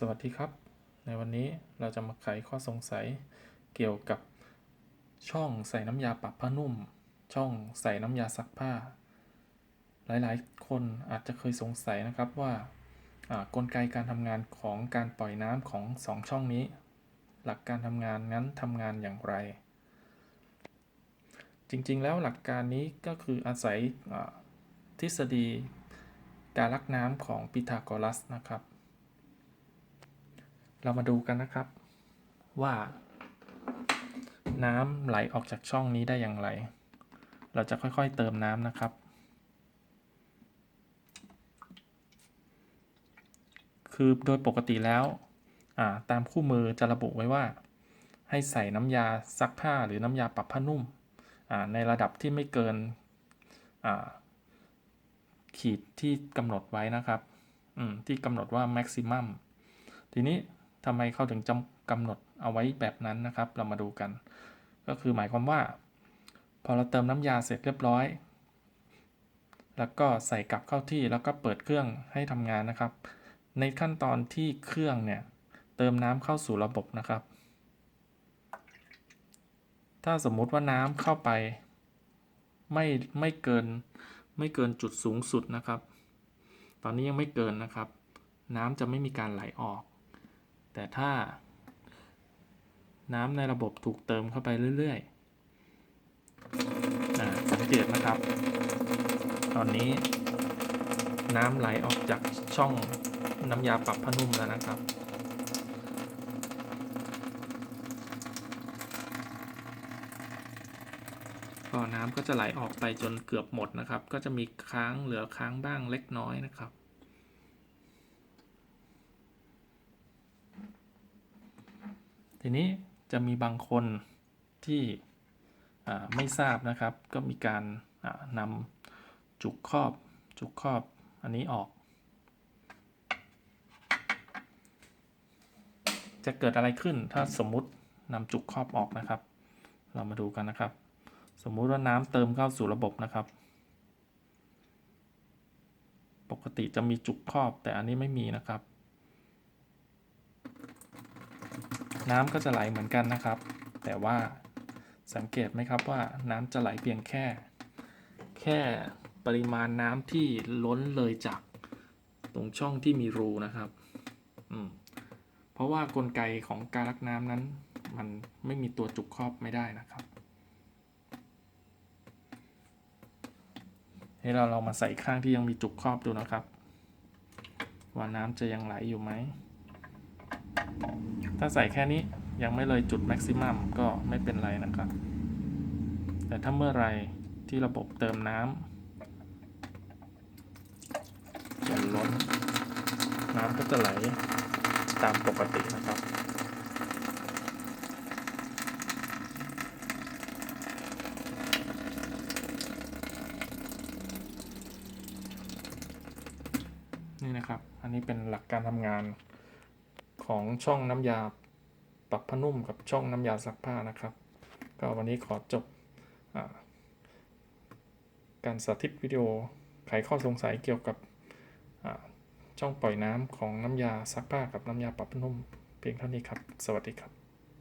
สวัสดีครับ ในวันนี้เราจะมาไขข้อสงสัยเกี่ยวกับช่องใส่น้ำยาปรับผ้านุ่ม ช่องใส่น้ำยาซักผ้า หลายๆ คนอาจจะเคยสงสัยนะครับว่ากลไกการทำงานของการปล่อยน้ำของสองช่องนี้ หลักการทำงานนั้นทำงานอย่างไร จริงๆ แล้วหลักการนี้ก็คืออาศัยทฤษฎีการลักน้ำของพีทาโกรัสนะครับ เรามาดูกันนะครับ ว่า น้ำไหลออกจากช่องนี้ได้อย่างไร เราจะค่อยๆเติมน้ำนะครับ คือโดยปกติแล้วาตามคู่มือจะระบุไว้ว่า ให้ใส่น้ำยาซักผ้าหรือน้ำยาปรับผ้านุ่ม ในระดับที่ไม่เกินขีดที่กำหนดไว้นะครับที่กำหนดว่า maximum ทีนี้ ทำไมเขาถึงจำกำหนดเอาไว้แบบนั้นนะครับ เรามาดูกัน ก็คือหมายความว่า พอเราเติมน้ำยาเสร็จเรียบร้อย แล้วก็ใส่กลับเข้าที่แล้วก็เปิดเครื่องให้ทำงานนะครับ ในขั้นตอนที่เครื่องเนี่ยเติมน้ำเข้าสู่ระบบนะครับ ถ้าสมมุติว่าน้ำเข้าไป ไม่ไม่เกินไม่เกินจุดสูงสุดนะครับ ตอนนี้ยังไม่เกินนะครับ น้ำจะไม่มีการไหลออก แต่ถ้า น้ำในระบบถูกเติมเข้าไปเรื่อยๆสังเกตนะครับ ตอนนี้น้ำไหลออกจากช่องน้ำยาปรับผ้านุ่มแล้วนะครับก็น้ำก็จะไหลออกไปจนเกือบหมดนะครับ ก็จะมีค้างเหลือค้างบ้างเล็กน้อยนะครับ ทีนี้จะมีบางคนที่ไม่ทราบนะครับ ก็มีการนำจุกครอบจุกครอบอันนี้ออก จะเกิดอะไรขึ้นถ้าสมมุตินำจุกครอบออกนะครับ เรามาดูกันนะครับ สมมุติว่าน้ำเติมเข้าสู่ระบบนะครับ ปกติจะมีจุกครอบแต่อันนี้ไม่มีนะครับ น้ำก็จะไหลเหมือนกันนะครับ แต่ว่าสังเกตไหมครับว่าน้ำจะไหลเพียงแค่ แค่ปริมาณน้ำที่ล้นเลยจากตรงช่องที่มีรูนะครับอืมเพราะว่ากลไกของการลักน้ำนั้น มันไม่มีตัวจุกครอบไม่ได้นะครับให้เราเรามาใส่ข้างที่ยังมีจุกครอบดูนะครับ ว่าน้ำจะยังไหลอยู่ไหม ถ้าใส่แค่นี้ยังไม่เลยจุดแม็กซิมัมก็ไม่เป็นไรนะครับ แต่ถ้าเมื่อไรที่ระบบเติมน้ำจนล้น น้ำก็จะไหลตามปกตินะครับนี่นะครับ อันนี้เป็นหลักการทำงาน ของช่องน้ำยาปรับผ้านุ่มกับช่องน้ำยาซักผ้านะครับ ก็วันนี้ขอจบอการสาธิตวิดีโอไขข้อสงสัยเกี่ยวกับช่องปล่อยน้ำของน้ำยาซักผ้ากับน้ำยาปรับผ้านุ่มเพียงเท่านี้ครับ สวัสดีครับ